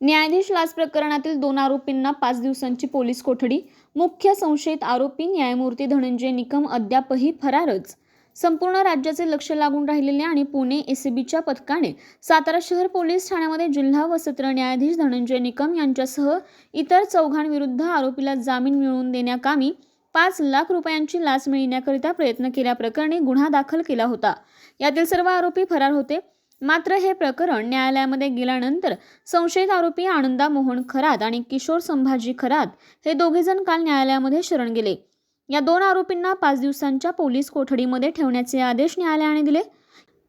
न्यायाधीश लाच प्रकरणातील दोन आरोपींना पाच दिवसांची पोलीस कोठडी मुख्य संशयित आरोपी न्यायमूर्ती धनंजय निकम अद्यापही फरारच. संपूर्ण राज्याचे लक्ष लागून राहिलेले आणि पुणे एसीबीच्या पथकाने सातारा शहर पोलीस ठाण्यामध्ये जिल्हा व सत्र न्यायाधीश धनंजय निकम यांच्यासह इतर चौघांविरुद्ध आरोपीला जामीन मिळवून देण्याकामी पाच लाख रुपयांची लाच मिळण्याकरिता प्रयत्न केल्याप्रकरणी गुन्हा दाखल केला होता. यातील सर्व आरोपी फरार होते. मात्र हे प्रकरण न्यायालयामध्ये गेल्यानंतर संशयित आरोपी आनंदा मोहन खरात आणि किशोर संभाजी खरात हे दोघेजण काल न्यायालयामध्ये शरण गेले. या दोन आरोपींना पाच दिवसांच्या पोलीस कोठडीमध्ये ठेवण्याचे आदेश न्यायालयाने दिले.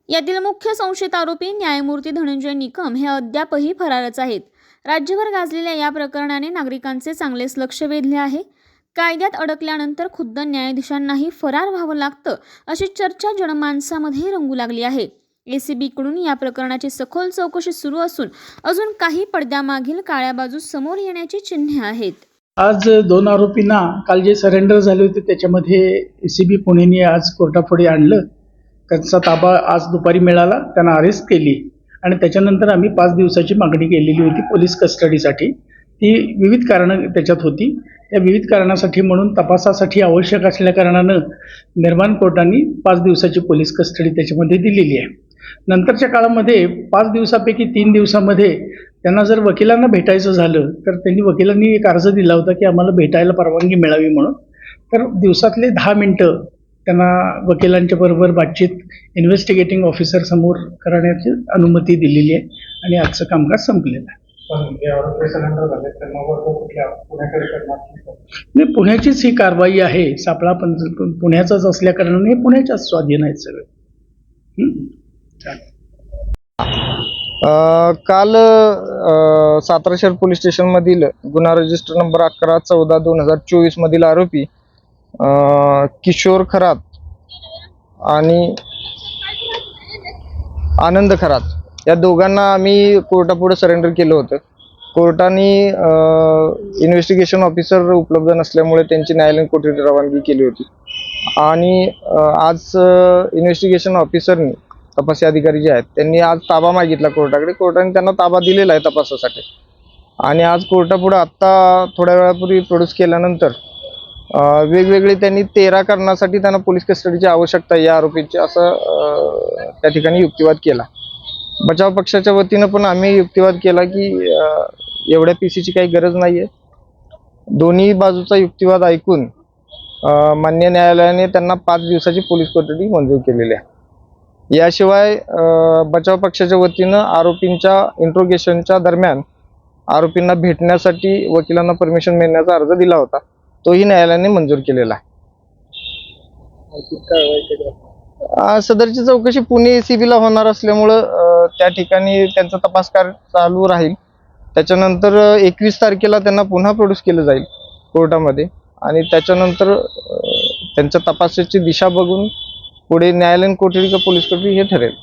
यातील मुख्य संशयित आरोपी न्यायमूर्ती धनंजय निकम हे अद्यापही फरारच आहेत. राज्यभर गाजलेल्या या प्रकरणाने नागरिकांचे चांगलेच लक्ष वेधले आहे. कायद्यात अडकल्यानंतर खुद्द न्यायाधीशांनाही फरार व्हावं लागतं अशी चर्चा जनमानसामध्ये रंगू लागली आहे. ए सी एसीबीकडून या प्रकरणाची सखोल चौकशी सुरू असून अजून काही पडद्यामागील काळ्या बाजू समोर येण्याची चिन्हे आहेत. आज दोन आरोपींना काल जे सरेंडर झाले होते त्याच्यामध्ये ए सी बी पुणेने आज कोर्टापुढे आणलं. त्यांचा ताबा आज दुपारी मिळाला त्यांना अरेस्ट केली. आणि त्याच्यानंतर आम्ही पाच दिवसाची मागणी केलेली होती पोलीस कस्टडीसाठी. ती विविध कारणं त्याच्यात होती. त्या विविध कारणासाठी म्हणून तपासासाठी आवश्यक असल्या कारणानं निर्माण कोर्टाने पाच दिवसाची पोलीस कस्टडी त्याच्यामध्ये दिलेली आहे. नंतरच्या काळामध्ये पाच दिवसापैकी तीन दिवसामध्ये त्यांना जर वकिलांना भेटायचं झालं तर त्यांनी वकिलांनी एक अर्ज दिला होता की आम्हाला भेटायला परवानगी मिळावी म्हणून. तर दिवसातले दहा मिनटं त्यांना वकिलांच्या बरोबर बातचीत इन्व्हेस्टिगेटिंग ऑफिसर समोर करण्याची अनुमती दिलेली आहे आणि आजचं कामकाज संपलेलं आहे? नाही पुण्याचीच ही कारवाई आहे. सापळा पण पुण्याचाच असल्या कारणाने हे पुण्याच्याच स्वाधीन आहेत सगळे. काल सातारा शहर पोलीस स्टेशनमधील गुन्हा रजिस्टर नंबर अकरा चौदा दोन हजार चोवीस मधील आरोपी किशोर खरात आणि आनंद खरात. या दोघांना आम्ही कोर्टापुढे सरेंडर केलं होतं. कोर्टाने इन्व्हेस्टिगेशन ऑफिसर उपलब्ध नसल्यामुळे त्यांची न्यायालयीन कोठडी रवानगी केली होती. आणि आज इन्व्हेस्टिगेशन ऑफिसरनी तपासी अधिकारी जे आहेत त्यांनी आज ताबा मागितला कोर्टाकडे. कोर्टाने त्यांना ताबा दिलेला आहे तपासासाठी. आणि आज कोर्टापुढे आत्ता थोड्या वेळापूर्वी प्रोड्यूस केल्यानंतर वेगवेगळे त्यांनी तेरा कारणासाठी त्यांना पोलीस कस्टडीची आवश्यकता या आरोपीची असं त्या ठिकाणी युक्तिवाद केला. बचाव पक्षाच्या वतीनं पण आम्ही युक्तिवाद केला की एवढ्या एवढ्या पीसीची काही गरज नाही आहे दोन्ही बाजूचा युक्तिवाद ऐकून मान्य न्यायालयाने त्यांना पाच दिवसाची पोलीस कोठडी मंजूर केलेली आहे. याशिवाय बचाव पक्षाच्या वतीनं आरोपींच्या इंट्रोगेशनच्या दरम्यान आरोपींना भेटण्यासाठी वकिलांना परमिशन मिळण्याचा अर्ज दिला होता. तोही न्यायालयाने मंजूर केलेला आहे. सदरची चौकशी पुणे एसीबीला होणार असल्यामुळं त्या ठिकाणी त्यांचा तपास कार्य चालू राहील. त्याच्यानंतर एकवीस तारखेला त्यांना पुन्हा प्रोड्यूस केलं जाईल कोर्टामध्ये. आणि त्याच्यानंतर त्यांच्या तपासाची दिशा बघून पुढे न्यायालयीन कोठडी का पोलीस कोठडी हे ठरेल.